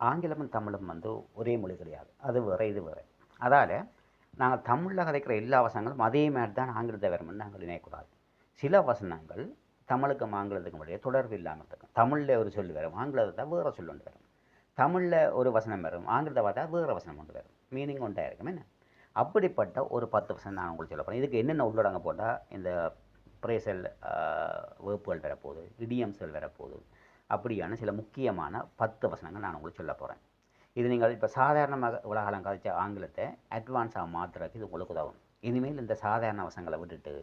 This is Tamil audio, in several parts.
ஆங்கிலமும் தமிழும் வந்து ஒரே மொழி கிடையாது அது வேறு இது வேறு. அதால் நாங்கள் தமிழில் கதைக்கிற எல்லா வசனங்களும் அதே மாதிரி தான் ஆங்கிலத்தை வரும்னு நாங்கள் நினைக்கக்கூடாது சில வசனங்கள் தமிழுக்கும் ஆங்கிலத்துக்கும் இடையே தொடர்பு இல்லாமல் இருக்கும் தமிழில் ஒரு சொல் வரும் ஆங்கிலத்தை வேறு சொல் ஒன்று வரும். தமிழில் ஒரு வசனம் வரும் ஆங்கிலத்தை பார்த்தா வேறு வசனம் ஒன்று வரும். மீனிங் ஒன்றா இருக்கும் என்ன? அப்படிப்பட்ட ஒரு பத்து வசனம் நான் உங்களுக்கு சொல்ல போகிறேன் இதுக்கு என்னென்ன உள்ளடங்க போட்டால் இந்த பிரேசல் வேப்புகள் வரப்போகுது இடியம்ஸ்கள் வரப்போகுது அப்படியான சில முக்கியமான பத்து வசனங்கள் நான் உங்களுக்கு சொல்ல போகிறேன் இது நீங்கள் இப்போ சாதாரணமாக உலகாலம் கதைச்ச ஆங்கிலத்தை அட்வான்ஸாக மாற்றுறதுக்கு இது உங்களுக்கு உதவும். இனிமேல் இந்த சாதாரண வசங்களை விட்டுட்டு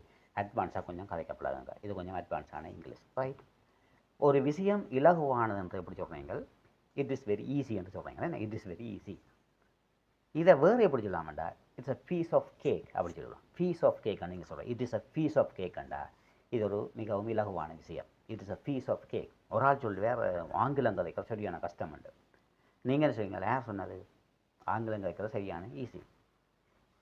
அட்வான்ஸாக கொஞ்சம் கதைக்கப்படாதுங்க. இது கொஞ்சம் அட்வான்ஸான இங்கிலீஷ். ரைட் ஒரு விஷயம் இலகுவானது என்று எப்படி சொல்கிறீங்க இட் இஸ் வெரி ஈஸி என்று சொல்கிறீங்க இட் இஸ் வெரி ஈஸி இதை வேறு எப்படி சொல்லாமண்டா it's a piece of cake அப்படி சொல்லலாம். பீஸ் ஆஃப் கேக் நீங்கள் சொல்கிறேன் it is a piece of கேக்கண்டா இது ஒரு மிகவும் இலகுவான விஷயம். It is a piece of cake ஒரு ஆள் சொல்லுவார் ஆங்கிலம் கதைக்கிற சரியான கஷ்டம் உண்டு நீங்கள் என்ன சொல்லுவீங்களா யார் சொன்னது? ஆங்கிலம் கதைக்கிற சரியான easy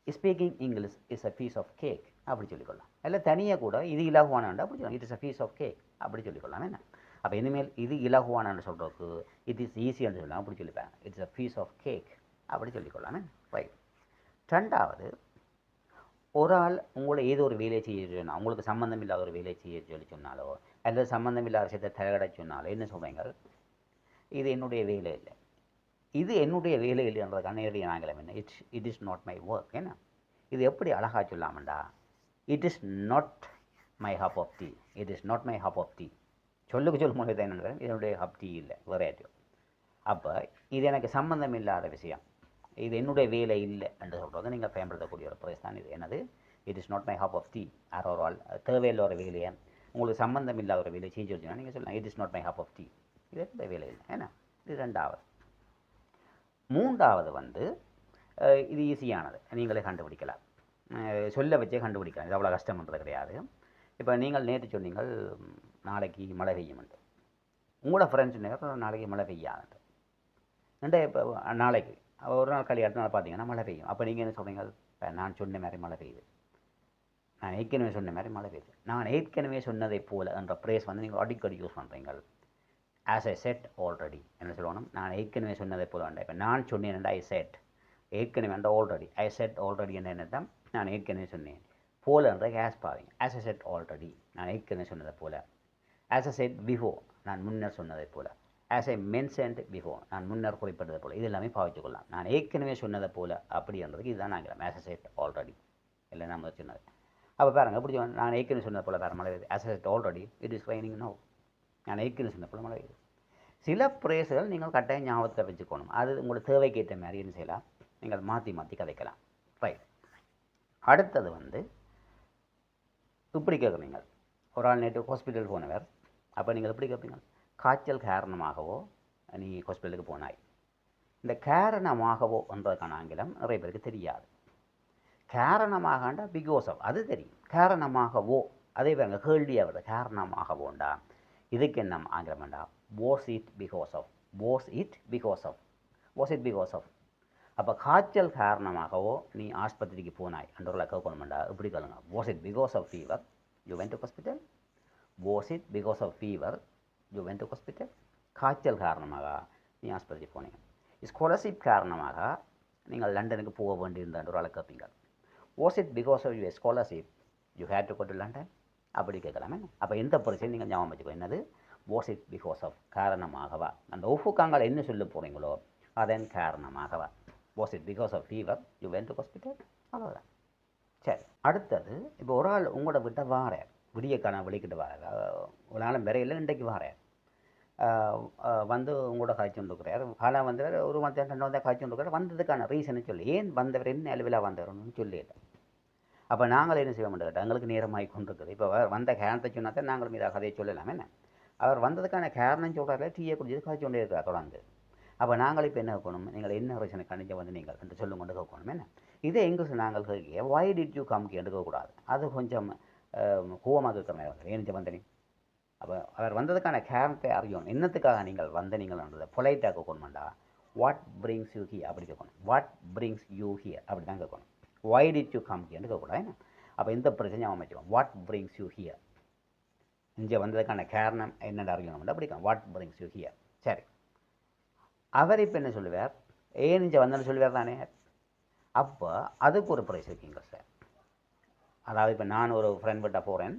speaking English is a piece of cake அப்படி சொல்லிக்கொள்ளலாம். இல்லை தனியாக கூட இது இலகுவானண்டா அப்படி சொல்லலாம் it is a piece of cake அப்படி சொல்லிக்கொள்ளலாம். என்ன? அப்போ இனிமேல் இது இலகுவானன்னு சொல்கிறதுக்கு இட் இஸ் ஈஸின்னு சொல்லலாம். அப்படி சொல்லிப்பாங்க. It's a piece of cake அப்படி சொல்லிக்கொள்ளலாமே. ரைட் ரெண்டாவது ஒரு ஆள் உங்களை ஏதோ ஒரு வேலையை செய்ய சொன்னால் உங்களுக்கு சம்மந்தம் இல்லாத ஒரு வேலையை செய்ய சொல்லி சொன்னாலோ அல்லது சம்பந்தமில்லாத விஷயத்தை தலைகட சொன்னாலே என்ன சொல்கிறீங்க இது என்னுடைய வேலை இல்லை. இது என்னுடைய வேலை இல்லைன்றதுக்கான நேரடி ஆங்கிலம் என்ன? It's it is not my work என்ன? இது எப்படி அழகாக சொல்லாமண்டா? It is not my hop of tea it is not my hop of tea சொல்லுக்கு சொல்லும் போது என்ன என்னுடைய ஹப் டீ இல்லை. வெரைட்டியோ அப்போ இது எனக்கு சம்மந்தம் இல்லாத விஷயம். இது என்னுடைய வேலை இல்லை என்று சொல்கிறது நீங்கள் பயன்படுத்தக்கூடிய ஒரு பிரதேசம் தான் இது. என்னது? It is not my hop of tea or ஒரு ஆல் தேவையில்ல ஒரு வேலையை உங்களுக்கு சம்மந்தம் இல்லாத ஒரு வேலையை செஞ்சு வச்சுன்னா நீங்கள் சொல்லலாம் it is not my hop of tea இது இந்த வேலை இல்லை ஏன்னா இது ரெண்டாவது மூன்றாவது வந்து இது ஈஸியானது நீங்களே கண்டுபிடிக்கலாம். சொல்ல வச்சே கண்டுபிடிக்கலாம். இது அவ்வளோ கஷ்டம்ன்றது கிடையாது. இப்போ நீங்கள் நேற்று சொன்னீங்கள் நாளைக்கு மழை பெய்யும்ண்டு உங்களோட ஃப்ரெண்ட்ஸ் நேரம் நாளைக்கு மழை பெய்யாதுன்ட்டு. ரெண்டே இப்போ நாளைக்கு. ஒரு நாள் கழி நாள் பார்த்தீங்கன்னா மழை பெய்யும். அப்போ நீங்கள் என்ன சொல்கிறீங்க இப்போ நான் சொன்ன மாதிரி மழை பெய்யுது. நான் ஏற்கனவே சொன்ன மாதிரி மழை பெய்யுது. நான் ஏற்கனவே சொன்னதை போல என்ற ப்ரேஸ் வந்து நீங்கள் அடிக்கடி யூஸ் பண்ணுறீங்க ஆஸ் ஐ செட் ஆல்ரெடி என்ன சொல்லணும்? நான் ஏற்கனவே சொன்னதை போல வேண்டாம் இப்போ நான் சொன்னேன் ஐ செட் ஏற்கனவே வேண்டாம் ஆல்ரெடி ஐ செட் ஆல்ரெடி என்ன என்னதான் நான் ஏற்கனவே சொன்னேன். போல என்ற கேஸ் பாருங்க. ஆஸ் ஐ செட் ஆல்ரெடி நான் ஏற்கனவே சொன்னதை போல. ஆஸ் அ செட் பிஃபோர் நான் முன்னர் சொன்னதை போல. ஆஸ் ஐ மென்சன்ட் பிஃபோர் நான் முன்னர் குறிப்பிட்டதை போல். இது எல்லாமே பாவித்துக்கொள்ளலாம் நான் ஏற்கனவே சொன்னதை போல். அப்படின்றதுக்கு இதுதான் நாங்கள் ஆஸ் அ செட் ஆல்ரெடி இல்லை நம்ம சொன்னது. அப்போ பாருங்கள் எப்படி நான் ஏற்கனவே சொன்னது போல் வேறு மழை பெய்யுது. As a already it is raining no நான் ஏற்கனவே சொன்ன போல் மழை சில பிரேசுகள் நீங்கள் கட்டாயம் ஞாபகத்தை வச்சுக்கணும். அது உங்களோட தேவைக்கு ஏற்ற மாதிரி என்ன செய்யலாம்? நீங்கள் மாற்றி மாற்றி கதைக்கலாம். ரைட் அடுத்தது வந்து இப்படி கேட்குறீங்க ஒரு ஆள் நேற்று ஹாஸ்பிட்டல் போனவர். அப்போ நீங்கள் எப்படி கேட்பீங்க? காய்ச்சல் காரணமாகவோ நீ ஹாஸ்பிட்டலுக்கு போனாய். இந்த காரணமாகவோ என்றதுக்கான ஆங்கிலம் நிறைய பேருக்கு தெரியாது. காரணமாகண்டா பிகாஸ் ஆஃப் அது தெரியும். காரணமாகவோ அதே பாருங்க கேள்வியாக வருது காரணமாகவோண்டா. இதுக்கு என்ன ஆங்கிலம் was it because of was it because of was it because of அப்போ காய்ச்சல் காரணமாகவோ நீ ஆஸ்பத்திரிக்கு போனாய் அன்றோரில் கேட்கணுமெண்டா? இப்படி கேளுங்க. Was it because of fever you went to hospital was it because of fever you went to hospital காய்ச்சல் காரணமாக நீ ஆஸ்பத்திரிக்கு போனீங்க. ஸ்காலர்ஷிப் காரணமாக நீங்கள் லண்டனுக்கு போக வேண்டியிருந்த ஒரு கேட்பீங்க. Was it because of you scholarship you had to go to London அப்படி கேட்கலாமே. அப்போ எந்த பிரச்சனையும் நீங்கள் ஞாபகம் வச்சுக்கோ என்னது? வாஸ் இட் பிகாஸ் ஆஃப் காரணமாகவா? அந்த ஒஃபுக்காங்கள் என்ன சொல்ல போகிறீங்களோ அதன் காரணமாகவா? Was it because of fever you went to hospital அவ்வளோதான் சரி அடுத்தது இப்போ ஒரு ஆள் உங்களோட விட்ட வாரேன் விடியக்கான வெளிக்கிட்டு வாரேன் ஒரு நாளும் வரையில் இன்றைக்கு வாரேன் வந்து உங்களோட காய்ச்சி கொண்டிருக்கிறார் காலம் வந்தவர் ஒரு மந்த் ரெண்டு வந்தால் காய்ச்சி கொண்டிருக்கிறார் வந்ததுக்கான ரீசனை சொல்லி. ஏன் வந்தவர் என்ன அளவில் வந்தவர்னு சொல்லிட்டேன் அப்போ நாங்கள் என்ன செய்ய மாட்டோம் எங்களுக்கு நேரமாகி கொண்டிருக்குது இப்போ வந்த காரணத்தை சொன்னால் தான் நாங்களும் இதாக கதையை சொல்லலாம் என்ன? அவர் வந்ததுக்கான காரணம் சொல்கிறாரு டீயை குடிச்சது காய்ச்சி கொண்டே இருக்கிறார் தொடர்ந்து. அப்போ நாங்கள் இப்போ என்ன வைக்கணும் நீங்கள் என்ன ரீசனை கணிஞ்ச வந்து நீங்கள் என்று சொல்லும் கொண்டு கேட்கணும் என்ன? இதே இங்கிலீஷ் நாங்கள் கேட்க வை டிட் யூ கம் கேட்டுக்கக்கூடாது அது கொஞ்சம் கோவமாக இருக்கிற மாதிரி ஏன் வந்தனி அப்போ அவர் வந்ததுக்கான காரணத்தை அறியணும். என்னத்துக்காக நீங்கள் வந்த நீங்கள் பொலைட்டாக கேட்கணுமாண்டா? வாட் பிரிங்ஸ் யூ ஹியர் அப்படி கேட்கணும். வாட் பிரிங்ஸ் யூ ஹியர் அப்படி தான் கேட்கணும். ஒய் டிட் யூ கம் ஹியர்னு கேட்கக்கூடாது என்ன? அப்போ இந்த பிரச்சனையும் அமைச்சிக்கலாம் வாட் பிரிங்ஸ் யூ ஹியர் இங்கே வந்ததுக்கான காரணம் என்னென்ன அறியணும். பிடிக்கும் வாட் பிரிங்ஸ் யூ ஹியர் சரி. அவர் இப்போ என்ன சொல்லுவார்? ஏன் இங்கே வந்தேன்னு சொல்லுவார் தானே? அப்போ அதுக்கு ஒரு ப்ரைஸ் இருக்கீங்க சார் அதாவது இப்போ நான் ஒரு ஃப்ரெண்ட் கிட்ட போகிறேன்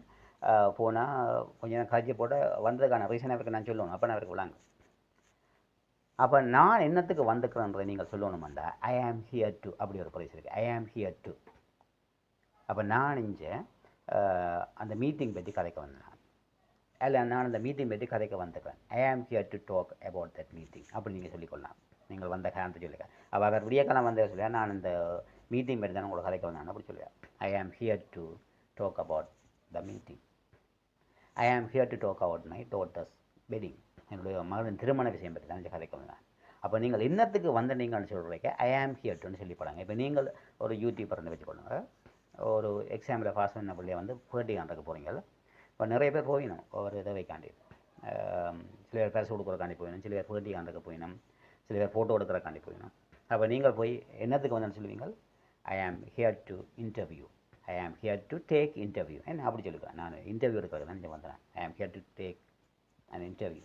போனால் கொஞ்சம் நேரம் கழிச்சு போட்டு வந்ததுக்கான ரீசன் அவருக்கு நான் சொல்லணும். அப்போ நான் அவருக்கு விளாங்க அப்போ நான் என்னத்துக்கு வந்துக்கிறேன்றதை நீங்கள் சொல்லணுமாண்டா ஐ ஆம் ஹியர் டு அப்படி ஒரு ப்ரைஸ் இருக்குது ஐ ஆம் ஹியர் டு அப்போ நான் இங்கே அந்த மீட்டிங் பற்றி கதைக்க வந்தேன். இல்லை நான் அந்த மீட்டிங் பற்றி கதைக்க வந்துக்கிறேன். I am here to talk about that meeting அப்படி நீங்கள் சொல்லிக்கொள்ளலாம். நீங்கள் வந்த காரணத்தை சொல்லுங்க. அப்போ அவர் விடியக்காலம் வந்த சொல்லுவா நான் இந்த மீட்டிங் பற்றி தான் உங்களை கதைக்க வந்தேன். அப்படி சொல்லுவேன் I am here to talk about the meeting I am here to talk about my daughter's wedding என்னுடைய மகளின் திருமண விஷயம் பற்றி தான் கதை கதைக்க வந்தேன். அப்போ நீங்கள் இன்னத்துக்கு வந்து நீங்கள்னு சொல்கிறீங்க ஐ ஆம் ஹியர்ட்டுன்னு சொல்லி போகிறாங்க இப்போ நீங்கள் ஒரு யூடியூபர்னு வச்சுக்கொள்ளுங்க ஒரு எக்ஸாமில் பாஸ் பண்ண பிள்ளைய வந்து பேட்டி காண்றதுக்கு போகிறீங்க இப்போ நிறைய பேர் போயிடும் ஒரு இதை காண்டி. சில பேர் பேச கொடுக்குறக்காண்டி போயிடும் சில பேர் பேட்டி காண்றதுக்கு போயிடும் சில பேர் ஃபோட்டோ எடுக்கிறக்காண்டி போயிடும் அப்போ நீங்கள் போய் என்னத்துக்கு வந்து சொல்லுவீங்க ஐ am here to interview I am here to take interview என்ன அப்படி சொல்லிக்கிறேன் நான் இன்டர்வியூ எடுக்கிறது தான் இங்கே வந்தேன். I am here to take and interview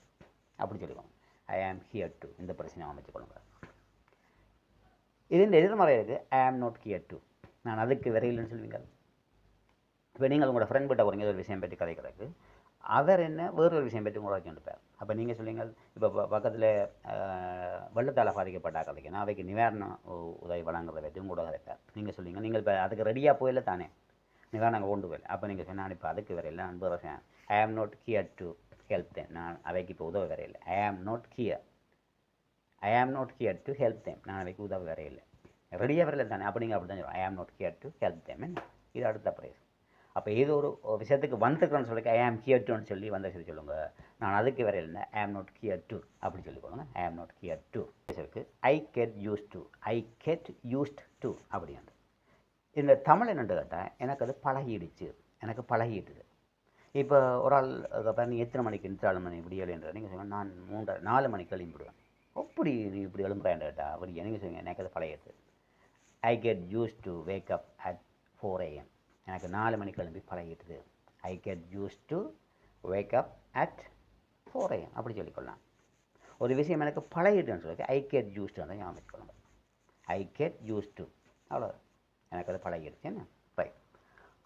அப்படி சொல்லிக்கோங்க. ஐ ஆம் ஹியர் டு இந்த பிரச்சனையை அமைச்சுக்கொள்ளுங்க இது இந்த எதிர்மறை இருக்குது ஐ ஆம் நாட் ஹியர் டு நான் அதுக்கு விரையில்னு சொல்லுவீங்க. இப்போ நீங்கள் உங்களோட ஃப்ரெண்ட் கிட்ட போகிறீங்க ஒரு விஷயம் பற்றி கதைக்கிறதுக்கு. அவர் என்ன வேறொரு விஷயம் பற்றி உங்களை வச்சுருப்பார் அப்போ நீங்கள் சொல்லுங்க இப்போ பக்கத்தில் வெள்ளத்தால் பாதிக்கப்பட்ட கதைக்கணும் அவைக்கு நிவாரணம் உதவி வழங்குறத பற்றி உங்களோட கதைப்பார் நீங்கள் சொல்லுங்க நீங்கள் இப்போ அதுக்கு ரெடியாக போயில தானே. நிவாரணம் கொண்டு போயில. அப்போ நீங்கள் சொன்னால் இப்போ அதுக்கு வரையில அன்பு ரசன் I am not here to help them நான் அவைக்கு இப்போ உதவ வரையில்லை. ஐ ஆம் not here I am not here to help them நான் அவைக்கு உதவ வரையில்லை. ரெடியாக வரல தானே. அப்படிங்க நீங்கள் அப்படி தான் I am not here to help them இது அடுத்த ப்ரைஸ் அப்போ ஏதோ ஒரு விஷயத்துக்கு வந்துக்கிறேன்னு சொல்லி ஐ ஆம் ஹியர் டுன்னு சொல்லி வந்த சொல்லி சொல்லுங்க. நான் அதுக்கு வர இல்லை ஐ ஆம் நாட் ஹியர் டு அப்படி சொல்லி கொடுங்க ஐ ஆம் நாட் ஹியர் டு இருக்கு I get use to I get used to அப்படின்னு இந்த தமிழ் என்னென்று கேட்டால் எனக்கு அது பழகிடுச்சு. எனக்கு பழகிட்டுது இப்போ ஒரு ஆள் பாருங்க நீ எத்தனை மணிக்கு நாலு மணி இப்படி எழுன்ற நீங்கள் சொல்லுங்கள் நான் மூன்றரை நாலு மணிக்கு எழும்பிடுவேன். அப்படி நீ இப்படி எழும்புறேன்டா கேட்டா அப்படி எனக்கு சொல்லுங்கள் எனக்கு அது பழகிடுது I get use to wake up at four AM எனக்கு நாலு மணிக்கு எழும்பி பழகிட்டுது I get use to wake up at four AM அப்படி சொல்லிக்கொள்ளலாம். ஒரு விஷயம் எனக்கு பழகிட்டுன்னு சொல்லி ஐ கெட் யூஸ் டு தான் ஞாபகம் வச்சுக்கொள்ளுங்க. ஐ கெட் யூஸ் டு அவ்வளோ எனக்கு அது பழகிடுச்சு என்ன? ரைட்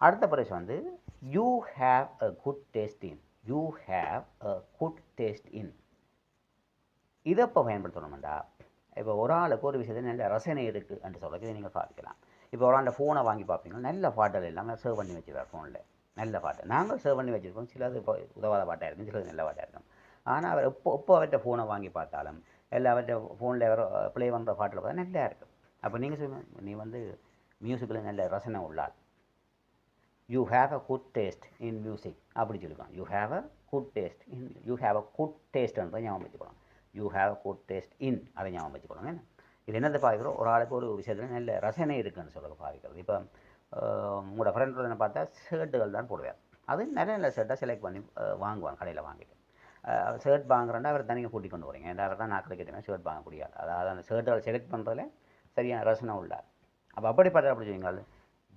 அடுத்த பரிசு வந்து you have a good taste in you have a good taste in இதை இப்போ பயன்படுத்தணும்டா. இப்போ ஒரு ஆளுக்கு ஒரு விஷயத்தில் நல்ல ரசனை இருக்குது என்று சொல்கிறது இதை நீங்கள் பார்க்கலாம் இப்போ ஒரு ஆண்ட ஃபோனை வாங்கி பார்ப்பீங்கன்னா நல்ல பாட்டல் எல்லாமே சேவ் பண்ணி வச்சுருவார் ஃபோனில் நல்ல பாட்டு. நாங்கள் சேவ் பண்ணி வச்சுருக்கோம். சிலது இப்போ உதவாத பாட்டாக இருக்கும் சிலது நல்ல பாட்டாக இருக்கும். ஆனால் அவர் எப்போ எப்போ அவர்கிட்ட ஃபோனை வாங்கி பார்த்தாலும் எல்லா அவர்கிட்ட ஃபோனில் வர ப்ளே பண்ணுற பாட்டில் பார்த்தா நல்லா இருக்கும் அப்போ நீங்கள் சொல்லுங்கள் நீ வந்து மியூசிக்கில் நல்ல ரசனை உள்ளாள். You have a good taste in music அப்படி சொல்லிக்கலாம் you have a good taste in you have a good டேஸ்ட்ன்றதை ஞாபகம் வச்சுக்கலாம் you have a good taste in அதை ஞாபகம் வச்சுக்கணும். என்ன? இது என்னத்தை பார்க்குறோம் ஒரு ஆளுக்கு ஒரு விஷயத்தில் நல்ல ரசனை இருக்குன்னு சொல்ல பாதிக்கிறது இப்போ உங்களோட ஃப்ரெண்ட் பார்த்தா ஷர்ட்டுகள் தான் போடுவார் அது நல்ல நல்ல ஷர்ட்டாக செலக்ட் பண்ணி வாங்குவாங்க கடையில் வாங்கிட்டு. ஷர்ட் வாங்குறேன்னா அவர் தனியாக கூட்டி கொண்டு வரீங்க ஏன்னா அவர் தான் நாக்கில் கிட்டமே ஷர்ட் வாங்க முடியாது. அதாவது அந்த ஷர்ட்டுகள் செலக்ட் பண்ணுறதுல சரியான ரசனை உள்ளார் அப்போ அப்படிப்பட்ட அப்படி சொல்லுவீங்க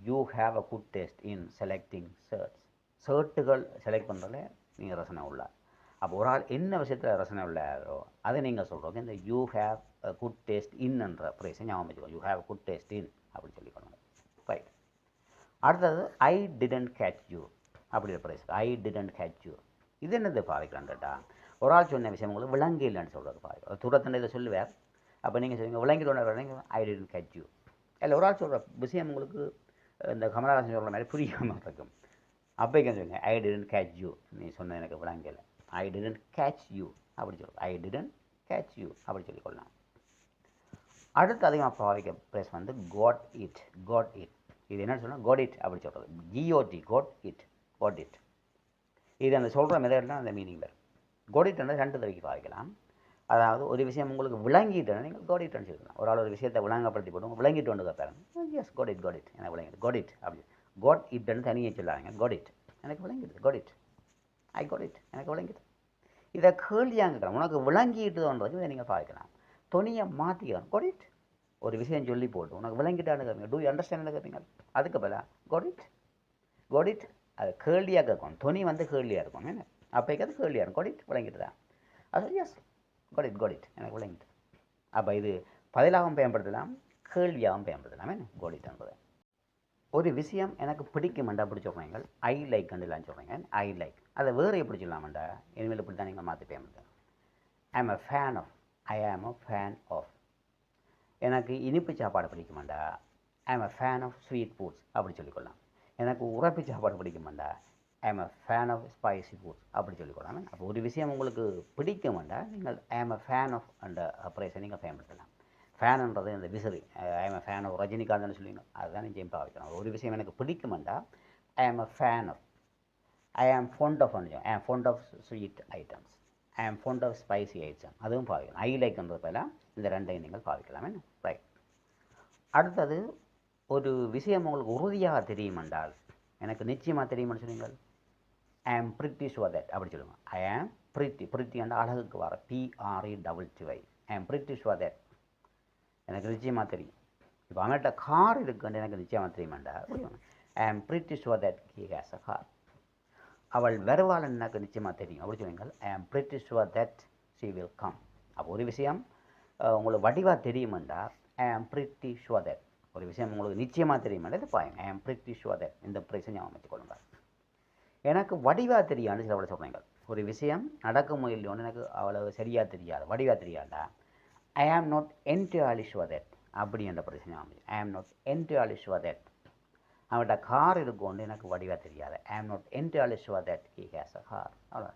you have a good taste in selecting shirts ஷர்ட்டுகள் select பண்ணுறதுல நீங்கள் ரசனை உள்ளார். அப்போ ஒரு ஆள் என்ன விஷயத்தில் ரசனை உள்ளாரோ அதை நீங்கள் சொல்கிறோம் இந்த you have a good taste இன்ன்ற ப்ரைஸை ஞாபகம் வச்சுக்கோங்க. You have good taste in அப்படின்னு சொல்லிக்கணும் ரைட் அடுத்தது ஐ டிடன்ட் கேட்ச் யூ அப்படிங்கிற phrase I didn't catch you இது என்னது பாதிக்கலாம் கேட்டால் ஒரு ஆள் சொன்ன விஷயம் உங்களுக்கு விளங்கு இல்லைன்னு சொல்கிறது பாதிக்கும் தூரத்தில் இதை சொல்லுவேன் அப்போ நீங்கள் சொல்லுவீங்க விளங்கிட்டு ஐ டிடன்ட் கேட்ச் யூ இல்லை ஒரு ஆள் சொல்கிற விஷயம் உங்களுக்கு இந்த கமலஹாசன் சொல்கிற மாதிரி புரியாமல் இருக்கும். அப்போக்கே சொல்லுங்க ஐ டிடன்ட் கேட்ச் யூ நீ சொன்ன எனக்கு விளங்கல. ஐ டிடன்ட் கேட்ச் யூ அப்படி சொல்லு. ஐ டிடன்ட் கேட்ச் யூ அப்படி சொல்லிக்கொள்ளலாம் அடுத்து அதிகமாக பாவிக்க ப்ளேஸ் வந்து காட் இட் காட் இட் இது என்ன சொன்னால் காட் இட் அப்படி சொல்கிறது G O T got it got it இது அந்த சொல்கிற மெதட்லாம் அந்த மீனிங் வரும். காட் இட் ரெண்டு தடவைக்கு பாவிக்கலாம். அதாவது ஒரு விஷயம் உங்களுக்கு விளங்கிட்டு நீங்கள் காட் இட்னு சொல்லலாம் ஒரு ஆள் ஒரு விஷயத்தை விளங்கப்படுத்தி போட்டு விளங்கிட்டு வந்து கேட்பாருங்க yes got it got it எனக்கு விளங்கிட்டு கோட் இட் அப்படி கோட் இட்னு தனியாக சொல்லாங்க கோட் இட் எனக்கு விளங்கிடுது got it I got it எனக்கு விளங்கிட்டு. இதை கேள்வியாங்க உனக்கு விளங்கிட்டுன்றதுக்கு இதை நீங்கள் பார்க்கலாம் துணியை மாற்றிக்கலாம் கோட் இட் ஒரு விஷயம் சொல்லி போட்டு உனக்கு விளங்கிட்டான்னு கேட்பீங்க? டூ அண்டர்ஸ்டாண்ட் கேட்பீங்க? அதுக்கு பதிலாக கோட் இட் கோட் இட் அது கேள்வியாக இருக்கும் துணி வந்து கேள்வியாக இருக்கும். என்ன? அப்போக்கு அது கேள்வியாக இருக்கும். கோட் இட் விளங்கிட்டு தான். அது yes got it got it எனக்கு விளங்கிட்டு அப்போ இது பதிலாகவும் பயன்படுத்தலாம் கேள்வியாகவும் பயன்படுத்தலாம். என்ன? கோடிட் என்பது. ஒரு விஷயம் எனக்கு பிடிக்குமெண்டா அப்படி சொல்கிறீங்க ஐ லைக் கண்டுலாம் சொல்கிறீங்க ஐ லைக் அதை வேறு எப்படி சொல்லலாமண்டா? இனிமேல் இப்படி தான் நீங்கள் மாற்றி பயன்படுத்தலாம் ஐ am a fan of I am a fan of எனக்கு இனிப்பு சாப்பாடு பிடிக்குமாண்டா? I am a fan of sweet foods அப்படி சொல்லிக்கொள்ளலாம். எனக்கு உரப்பு சாப்பாடு பிடிக்குமாண்டா? I a fan of spicy foods அப்படி சொல்லிக்கொள்ளாமே அப்போ ஒரு விஷயம் உங்களுக்கு பிடிக்க வேண்டாம் நீங்கள் ஐ ஆம் அ ஃபேன் ஆஃப் அந்த அப்ரேஷன் நீங்கள் பயன்படுத்தலாம். ஃபேனுன்றது இந்த விசிறி. ஐ அ ஃபேன் ஆஃப் ரஜினிகாந்த்னு சொல்லிக்கணும் அதுதான் நிச்சயம் பாவிக்கணும் ஒரு விஷயம் எனக்கு பிடிக்குமாண்டா I am a fan of I ஆம் fond of I am fond of sweet items I am fond of spicy item அதுவும் பாவிக்கணும். ஐ லைக்ன்றது போல இந்த ரெண்டையும் நீங்கள் பாவிக்கலாம் ரைட் அடுத்தது ஒரு விஷயம் உங்களுக்கு உறுதியாக தெரியும் என்றால் எனக்கு நிச்சயமாக தெரியுமான்னு சொன்னீங்கள் ஐ ஆம் பிரிட்டி ஷுவர் தட் அப்படி சொல்லுங்க. ஐ ஆம் பிரிட்டி பிரிட்டி என்ற அழகுக்கு வர BRE double டிவை I am pretty sure that எனக்கு நிச்சயமாக தெரியும். இப்போ அவங்கள்ட்ட கார் இருக்குன்னு எனக்கு நிச்சயமாக தெரியுமாண்டா? I am pretty sure that he has a car அவள் வருவாள் எனக்கு நிச்சயமாக தெரியும். அப்படி சொல்லுங்கள். I am pretty sure that she will come அப்போ ஒரு விஷயம் உங்களுக்கு வடிவாக தெரியுமெண்டா? ஐ ஆம் பிரிட்டி ஷுவர் தட் ஒரு விஷயம் உங்களுக்கு நிச்சயமாக தெரியுமெண்டா? இது பாருங்க. ஐ ஆம் பிரிட்டி ஷுவர் தட் இந்த பிரைஸை ஞாபகம் வச்சுக்கொள்ளுங்கள் எனக்கு வடிவாக தெரியான்னு சில விட சொல்கிறீங்க ஒரு விஷயம் நடக்க இல்லையோன்னு எனக்கு அவ்வளவு சரியாக தெரியாது வடிவாக தெரியாதா? ஐ am not entirely sure that அப்படி என்ற பிரச்சனை ஞாபகம் I am not entirely sure that அவன்கிட்ட கார் இருக்கும்னு எனக்கு வடிவாக தெரியாது. I am not entirely sure that he has a car அவ்வளோ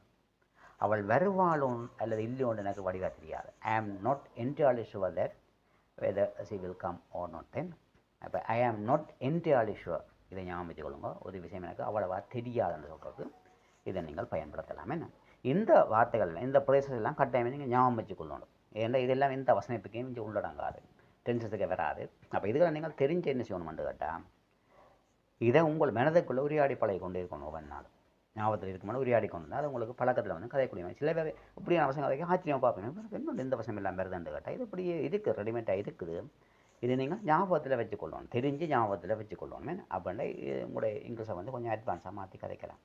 அவள் வருவாளும் அல்லது இல்லையோன்னு எனக்கு வடிவாக தெரியாது. I am not entirely sure that whether she will come or not then அப்போ I am not entirely sure இதை ஞாபகம் வச்சுக்கொள்ளுங்க ஒரு விஷயம் எனக்கு அவ்வளவா தெரியாதுன்னு சொல்கிறது இதை நீங்கள் பயன்படுத்தலாம். என்ன? இந்த வார்த்தைகள் இந்த ப்ரேசஸ் எல்லாம் கட்டாயமே நீங்கள் ஞாபகம் வச்சுக்கொள்ளணும் ஏன்னா இதெல்லாம் எந்த வசனத்துக்கையும் இங்கே உள்ளடங்காது. டென்சஸுக்கு வராது. அப்போ இதுகளை நீங்கள் தெரிஞ்சு என்ன செய்யணும்னு கேட்டால் இதை உங்கள் மனதுக்குள்ளே உரையாடி பழகி கொண்டே இருக்கணும் ஒவ்வொரு நாளும். ஞாபகத்தில் இருக்கும்போது உரையாடி கொண்டு அது உங்களுக்கு பழக்கத்தில் வந்து கதைக்கூடிய சில பேர் இப்படியான வசங்க ஆச்சரியமாக பார்ப்பீங்க. இன்னும் இந்த வசம் இல்லாமல் வருதுன்னு கேட்டால் இது இப்படியே இருக்குது ரெடிமேடாக இருக்குது. இது நீங்கள் ஞாபகத்தில் வச்சுக்கொள்ளணும். தெரிஞ்சு ஞாபகத்தில் வச்சுக்கொள்ளணும். அப்படின்னா உங்களுடைய இங்கிலீஷை வந்து கொஞ்சம் அட்வான்ஸாக மாற்றி கதைக்கலாம்.